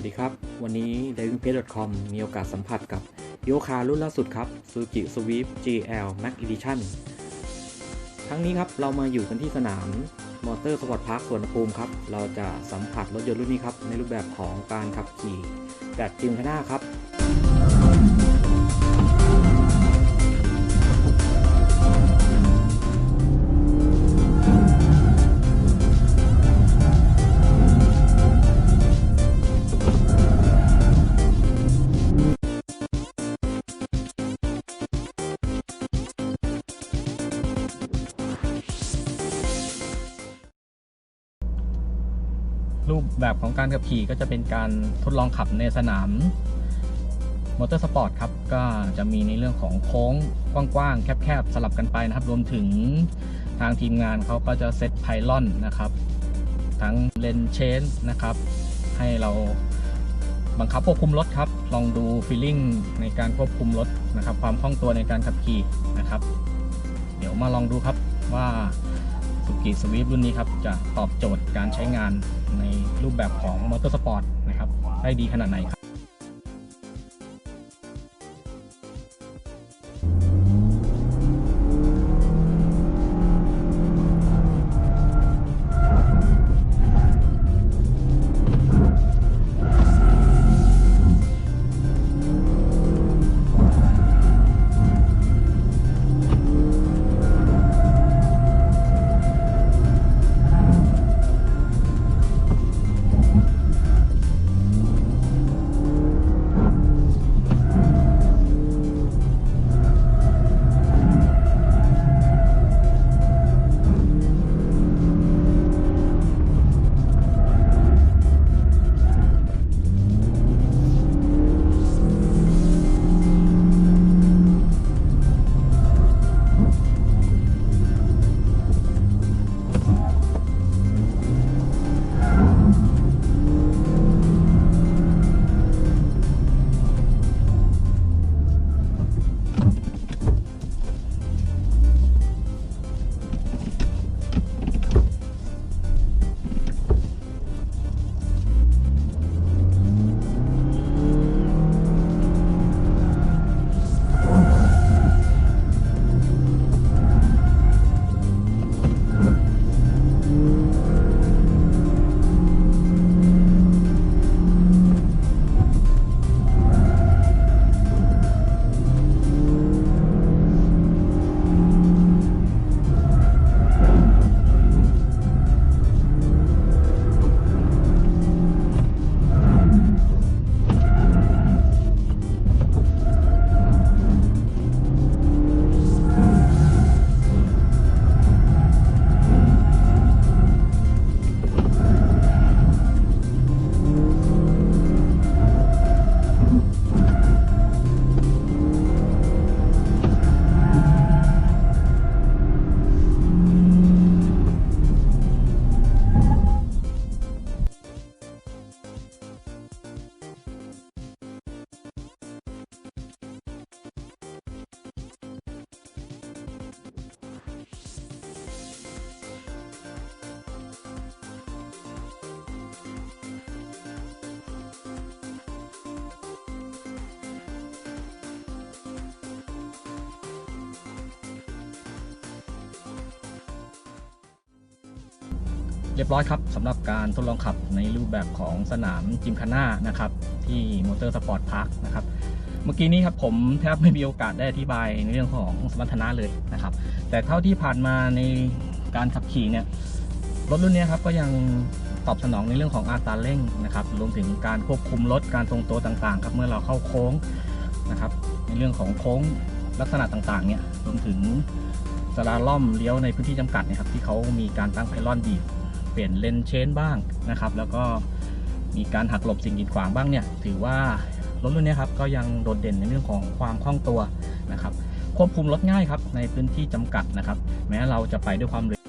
วัสดีครับ วันนี้ divingpage.com มีโอกาสสัมผัสกับโยคารุ่นล่าสุดครับ Suzuki Swift GL Max Edition ทั้งนี้ครับ เรามาอยู่กันที่สนามมอเตอร์สปอร์ตพาร์คสวนภูมิครับ เราจะสัมผัสรถยนต์รุ่นนี้ครับ ในรูปแบบของการขับขี่แบบจิมคาน่าครับ รูปแบบของการขับขี่ก็จะเป็นการทดลองขับในสนามมอเตอร์สปอร์ตครับก็จะมีในเรื่องของโค้งกว้างๆ แคบๆ สลับกันไปนะครับ รวมถึงทางทีมงานเขาก็จะเซตไพลอนนะครับ ทั้งเลนเชนนะครับ ให้เราบังคับควบคุมรถครับ ลองดูฟีลลิ่งในการควบคุมรถนะครับ ความคล่องตัวในการขับขี่นะครับ เดี๋ยวมาลองดูครับว่า สุกิสวีปรุ่นนี้ครับจะตอบโจทย์การใช้งานในรูปแบบของมอเตอร์สปอร์ตนะครับได้ดีขนาดไหนครับ เรียบร้อยครับสำหรับการทดลองขับในรูปแบบของสนามจิมคาน่านะครับที่มอเตอร์สปอร์ตพาร์คนะครับเมื่อกี้นี้ครับผมแทบไม่มีโอกาสได้อธิบายในเรื่องของสมรรถนะเลยนะครับ แต่เท่าที่ผ่านมาในการขับขี่เนี่ยรถรุ่นนี้ครับก็ยังตอบสนองในเรื่องของอัตราเร่งนะครับรวมถึงการควบคุมรถการทรงตัวต่างๆครับเมื่อเราเข้าโค้งนะครับในเรื่องของโค้งลักษณะต่างๆเนี่ยรวมถึงสลาล่อมเลี้ยวในพื้นที่จำกัดนะครับที่เขามีการตั้งไพลอนบีบ เปลี่ยนเลนเชนบ้างนะครับ แล้วก็มีการหักหลบสิ่งกีดขวางบ้างเนี่ย ถือว่ารถรุ่นนี้ครับก็ยังโดดเด่นในเรื่องของความคล่องตัวนะครับ ควบคุมรถง่ายครับในพื้นที่จำกัดนะครับ แม้เราจะไปด้วยความเร็ว